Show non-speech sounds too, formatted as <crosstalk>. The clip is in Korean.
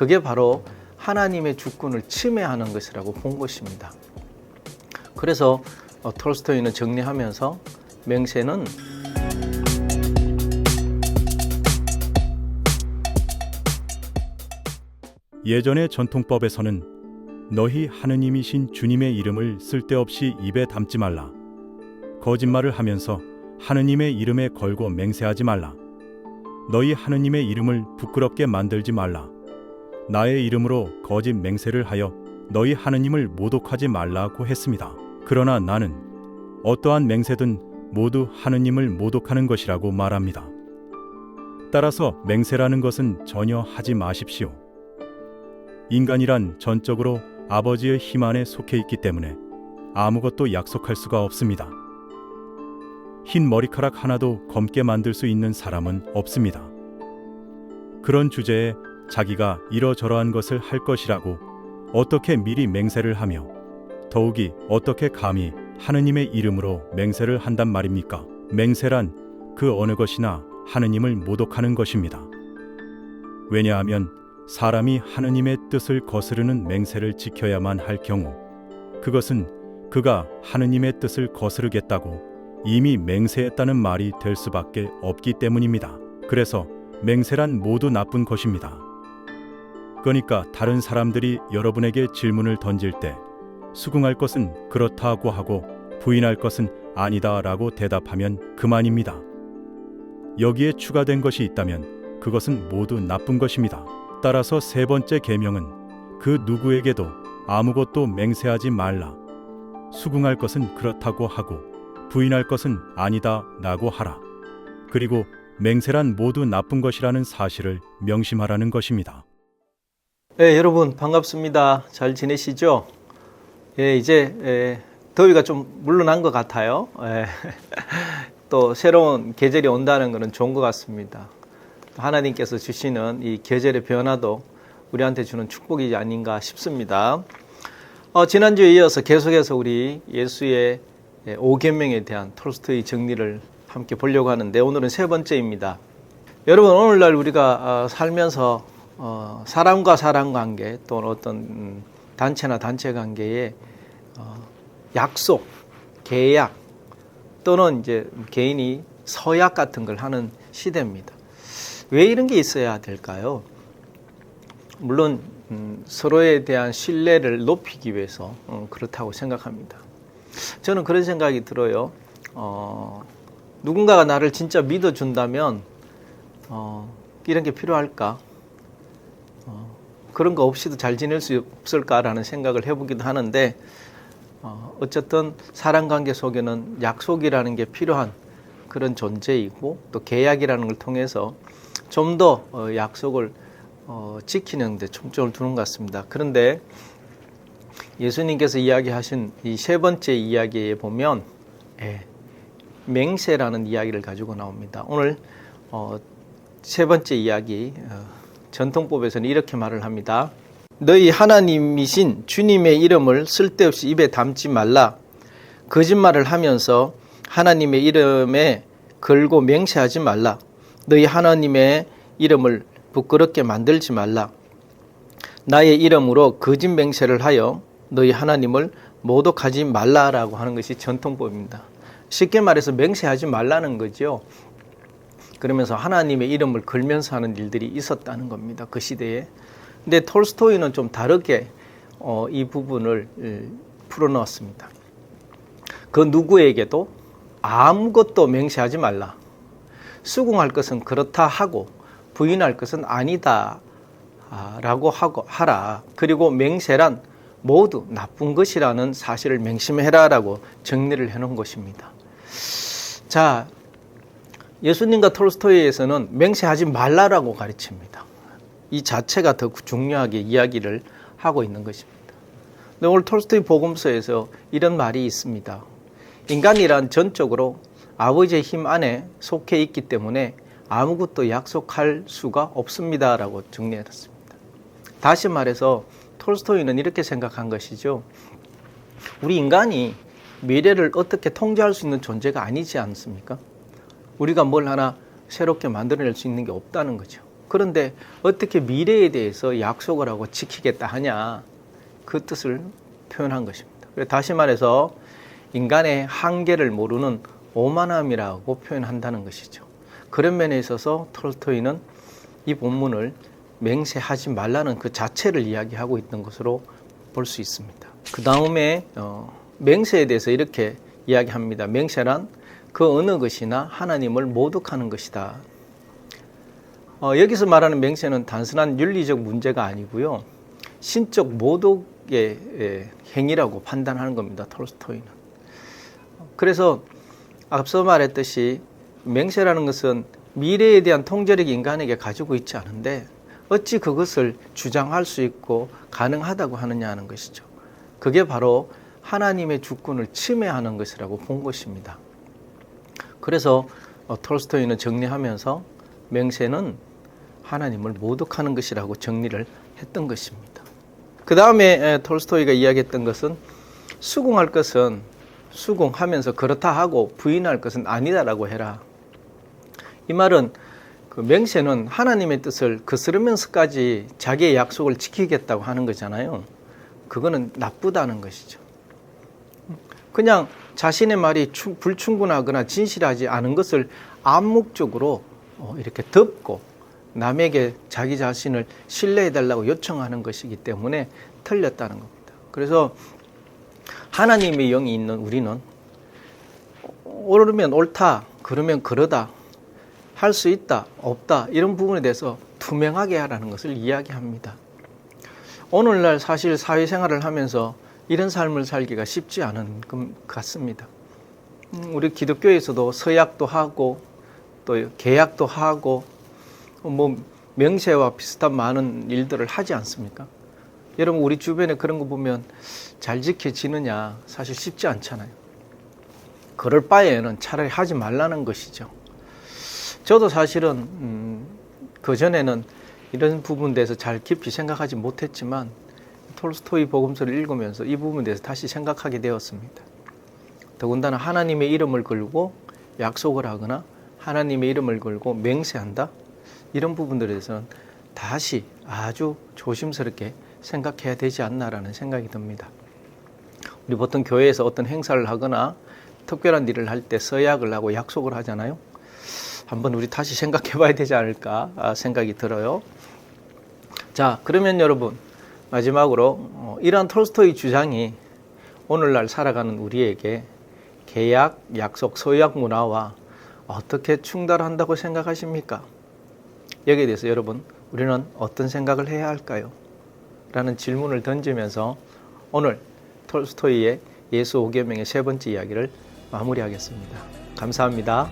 그게 바로 하나님의 주권을 침해하는 것이라고 본 것입니다. 그래서 어, 톨스토이는 정리하면서 맹세는 예전의 전통법에서는 너희 하느님이신 주님의 이름을 쓸데없이 입에 담지 말라. 거짓말을 하면서 하느님의 이름에 걸고 맹세하지 말라. 너희 하느님의 이름을 부끄럽게 만들지 말라. 나의 이름으로 거짓 맹세를 하여 너희 하느님을 모독하지 말라고 했습니다. 그러나 나는 어떠한 맹세든 모두 하느님을 모독하는 것이라고 말합니다. 따라서 맹세라는 것은 전혀 하지 마십시오. 인간이란 전적으로 아버지의 힘 안에 속해 있기 때문에 아무것도 약속할 수가 없습니다. 흰 머리카락 하나도 검게 만들 수 있는 사람은 없습니다. 그런 주제에 자기가 이러저러한 것을 할 것이라고 어떻게 미리 맹세를 하며 더욱이 어떻게 감히 하느님의 이름으로 맹세를 한단 말입니까? 맹세란 그 어느 것이나 하느님을 모독하는 것입니다. 왜냐하면 사람이 하느님의 뜻을 거스르는 맹세를 지켜야만 할 경우 그것은 그가 하느님의 뜻을 거스르겠다고 이미 맹세했다는 말이 될 수밖에 없기 때문입니다. 그래서 맹세란 모두 나쁜 것입니다. 그러니까 다른 사람들이 여러분에게 질문을 던질 때 수긍할 것은 그렇다고 하고 부인할 것은 아니다라고 대답하면 그만입니다. 여기에 추가된 것이 있다면 그것은 모두 나쁜 것입니다. 따라서 세 번째 계명은 그 누구에게도 아무것도 맹세하지 말라. 수긍할 것은 그렇다고 하고 부인할 것은 아니다라고 하라. 그리고 맹세란 모두 나쁜 것이라는 사실을 명심하라는 것입니다. 네, 여러분 반갑습니다. 잘 지내시죠? 예, 이제 예, 더위가 좀 물러난 것 같아요. 예, <laughs> 또 새로운 계절이 온다는 것은 좋은 것 같습니다. 하나님께서 주시는 이 계절의 변화도 우리한테 주는 축복이지 아닌가 싶습니다. 어, 지난주에 이어서 계속해서 우리 예수의 예, 오계명에 대한 톨스토이 정리를 함께 보려고 하는데 오늘은 세 번째입니다. 여러분 오늘날 우리가 어, 살면서 어, 사람과 사람 관계 또는 어떤 음, 단체나 단체 관계에 어, 약속, 계약 또는 이제 개인이 서약 같은 걸 하는 시대입니다. 왜 이런 게 있어야 될까요? 물론 음, 서로에 대한 신뢰를 높이기 위해서 어, 그렇다고 생각합니다. 저는 그런 생각이 들어요. 어, 누군가가 나를 진짜 믿어준다면 어, 이런 게 필요할까? 어, 그런 거 없이도 잘 지낼 수 없을까라는 생각을 해보기도 하는데 어, 어쨌든 사람 관계 속에는 약속이라는 게 필요한 그런 존재이고 또 계약이라는 걸 통해서 좀더 어, 약속을 어, 지키는 데 초점을 두는 것 같습니다. 그런데 예수님께서 이야기하신 이 세 번째 이야기에 보면 예, 맹세라는 이야기를 가지고 나옵니다. 오늘 어, 세 번째 이야기 어, 전통법에서는 이렇게 말을 합니다. 너희 하나님이신 주님의 이름을 쓸데없이 입에 담지 말라. 거짓말을 하면서 하나님의 이름에 걸고 맹세하지 말라. 너희 하나님의 이름을 부끄럽게 만들지 말라. 나의 이름으로 거짓 맹세를 하여 너희 하나님을 모독하지 말라라고 하는 것이 전통법입니다. 쉽게 말해서 맹세하지 말라는 거죠. 그러면서 하나님의 이름을 걸면서 하는 일들이 있었다는 겁니다. 그 시대에. 근데 톨스토이는 좀 다르게 어, 이 부분을 풀어넣었습니다. 그 누구에게도 아무것도 맹세하지 말라. 수긍할 것은 그렇다 하고 부인할 것은 아니다. 라고 하고 하라. 그리고 맹세란 모두 나쁜 것이라는 사실을 맹심해라라고 정리를 해놓은 것입니다. 자, 예수님과 톨스토이에서는 맹세하지 말라라고 가르칩니다. 이 자체가 더 중요하게 이야기를 하고 있는 것입니다. 근데 오늘 톨스토이 복음서에서 이런 말이 있습니다. 인간이란 전적으로 아버지의 힘 안에 속해 있기 때문에 아무것도 약속할 수가 없습니다라고 정리해놨습니다. 다시 말해서 톨스토이는 이렇게 생각한 것이죠. 우리 인간이 미래를 어떻게 통제할 수 있는 존재가 아니지 않습니까? 우리가 뭘 하나 새롭게 만들어낼 수 있는 게 없다는 거죠. 그런데 어떻게 미래에 대해서 약속을 하고 지키겠다 하냐 그 뜻을 표현한 것입니다. 다시 말해서 인간의 한계를 모르는 오만함이라고 표현한다는 것이죠. 그런 면에 있어서 톨스토이는 이 본문을 맹세하지 말라는 그 자체를 이야기하고 있던 것으로 볼 수 있습니다. 그 다음에 어, 맹세에 대해서 이렇게 이야기합니다. 맹세란 그 어느 것이나 하나님을 모독하는 것이다. 어, 여기서 말하는 맹세는 단순한 윤리적 문제가 아니고요. 신적 모독의 예, 행위라고 판단하는 겁니다. 톨스토이는. 그래서 앞서 말했듯이 맹세라는 것은 미래에 대한 통제력이 인간에게 가지고 있지 않은데 어찌 그것을 주장할 수 있고 가능하다고 하느냐 하는 것이죠. 그게 바로 하나님의 주권을 침해하는 것이라고 본 것입니다. 그래서 어, 톨스토이는 정리하면서 맹세는 하나님을 모독하는 것이라고 정리를 했던 것입니다. 그 다음에 톨스토이가 이야기했던 것은 수긍할 것은 수긍하면서 그렇다 하고 부인할 것은 아니다라고 해라. 이 말은 그 맹세는 하나님의 뜻을 거스르면서까지 자기의 약속을 지키겠다고 하는 거잖아요. 그거는 나쁘다는 것이죠. 그냥 자신의 말이 충- 불충분하거나 진실하지 않은 것을 암묵적으로 어, 이렇게 덮고 남에게 자기 자신을 신뢰해달라고 요청하는 것이기 때문에 틀렸다는 겁니다. 그래서 하나님의 영이 있는 우리는 옳으면 옳다, 그러면 그러다, 할 수 있다, 없다, 이런 부분에 대해서 투명하게 하라는 것을 이야기합니다. 오늘날 사실 사회생활을 하면서 이런 삶을 살기가 쉽지 않은 것 같습니다. 음, 우리 기독교에서도 서약도 하고 또 계약도 하고 뭐 명세와 비슷한 많은 일들을 하지 않습니까? 여러분 우리 주변에 그런 거 보면 잘 지켜지느냐 사실 쉽지 않잖아요. 그럴 바에는 차라리 하지 말라는 것이죠. 저도 사실은 음, 그 전에는 이런 부분에 대해서 잘 깊이 생각하지 못했지만 톨스토이 복음서를 읽으면서 이 부분에 대해서 다시 생각하게 되었습니다. 더군다나 하나님의 이름을 걸고 약속을 하거나 하나님의 이름을 걸고 맹세한다 이런 부분들에 대해서는 다시 아주 조심스럽게 생각해야 되지 않나라는 생각이 듭니다. 우리 보통 교회에서 어떤 행사를 하거나 특별한 일을 할 때 서약을 하고 약속을 하잖아요. 한번 우리 다시 생각해 봐야 되지 않을까 아, 생각이 들어요. 자, 그러면 여러분, 마지막으로 어, 이러한 톨스토이 주장이 오늘날 살아가는 우리에게 계약, 약속, 서약 문화와 어떻게 충돌한다고 생각하십니까? 여기에 대해서 여러분, 우리는 어떤 생각을 해야 할까요? 라는 질문을 던지면서 오늘 톨스토이의 예수 5계명의 세 번째 이야기를 마무리하겠습니다. 감사합니다.